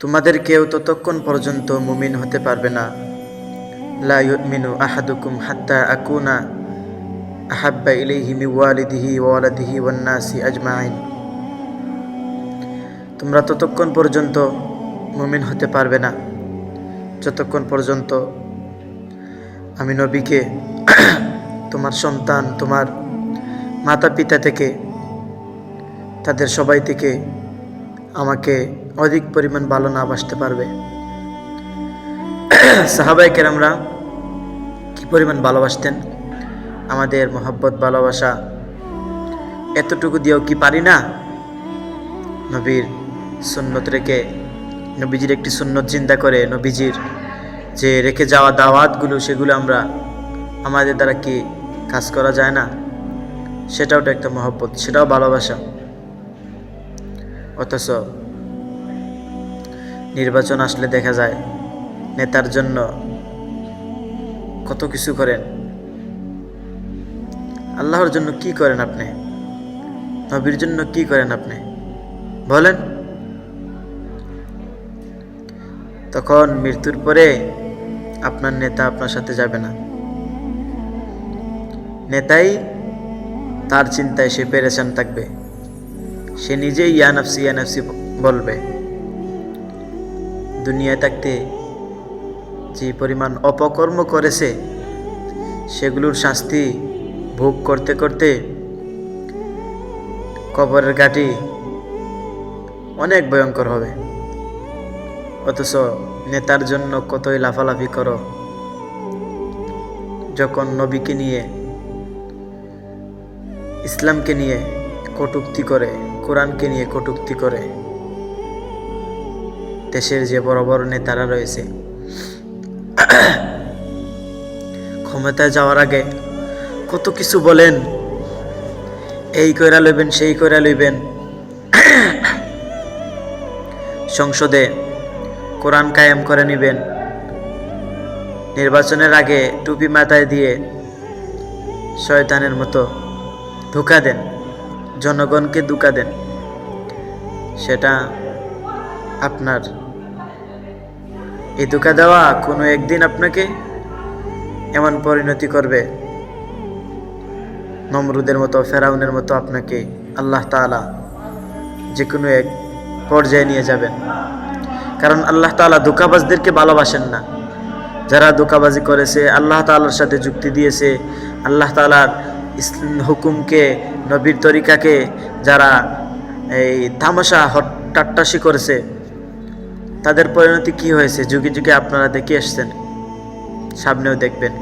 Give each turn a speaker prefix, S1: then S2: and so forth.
S1: তোমাদের কেউ ততক্ষণ পর্যন্ত মুমিন হতে পারবে না। লা ইউমিনু আহাদুকুম হাত্তা আকুনা আহাব্বা ইলাইহি মি ওয়ালিদিহি ওয়া ওয়ালাদিহি ওয়ান নাসি আজমাইন। তোমরা ততক্ষণ পর্যন্ত মুমিন হতে পারবে না। যতক্ষণ পর্যন্ত আমি নবীকে, তোমার সন্তান, তোমার মাতা পিতা থেকে, তাদের সবাই থেকে আমাকে অধিক পরিমাণ ভালো না বাসতে পারবে। সাহাবাই কেরামরা কি পরিমাণ ভালোবাসতেন? আমাদের মোহাব্বত, ভালোবাসা এতটুকু দিয়েও কি পারি না? নবীর সুন্নত রেখে, নবীজির একটি সুন্নত চিন্তা করে নবীজির যে রেখে যাওয়া দাওয়াতগুলো, সেগুলো আমরা আমাদের দ্বারা কি কাজ করা যায় না? সেটাও তো একটা মহব্বত, সেটাও ভালোবাসা। অথচ নির্বাচন আসলে দেখা যায় নেতার জন্য কত কিছু করেন। আল্লাহর জন্য কি করেন আপনি? নবীর জন্য কি করেন আপনি? বলেন। তখন মৃত্যুর পরে আপনার নেতা আপনার সাথে যাবে না। নেতাই তার চিন্তায় সে পেরেছেন থাকবে। সে নিজেই ইয়ানফসি ইয়ানফসি বলবে, দুনিয়ায় থাকতে যে পরিমাণ অপকর্ম করেছে, সেগুলোর শাস্তি ভোগ করতে করতে কবরের ঘাটি অনেক ভয়ঙ্কর হবে। অথচ নেতার জন্য কতই লাফালাফি করো। যখন নবীকে নিয়ে, ইসলামকে নিয়ে কটুক্তি করে, কোরআনকে নিয়ে কটুক্তি করে। দেশের যে বড় বড় নেতারা রয়েছে। ক্ষমতায় যাওয়ার আগে কত কিছু বলেন। এই কইরা লইবেন, সেই কইরা লইবেন। সংসদে কোরআন কায়েম করে নেবেন। নির্বাচনের আগে টুপি মাথায় দিয়ে শয়তানের মতো ধোকা দেন। জনগণকে ধোকা দেন। সেটা আপনার। এই ধোকা দেওয়া কোনো একদিন আপনাকে এমন পরিণতি করবে? নমরুদের মতো, ফেরাউনের মতো আপনাকে আল্লাহ তাআলা যে কোনো এক পর্যায়ে নিয়ে যাবেন। কারণ আল্লাহ তাআলা ধোকাবাজদেরকে ভালোবাসেন না। যারা ধোকাবাজি করেছে, আল্লাহ তাআলার সাথে যুক্তি দিয়েছে, আল্লাহ ইসলাম হুকুমকে, নবীর তরিকাকে যারা এই তামাশা হট্টাট্টাসি করেছে, তাদের পরিণতি কি হয়েছে? যুগে যুগে আপনারা দেখে এসছেন, সামনেও দেখবেন।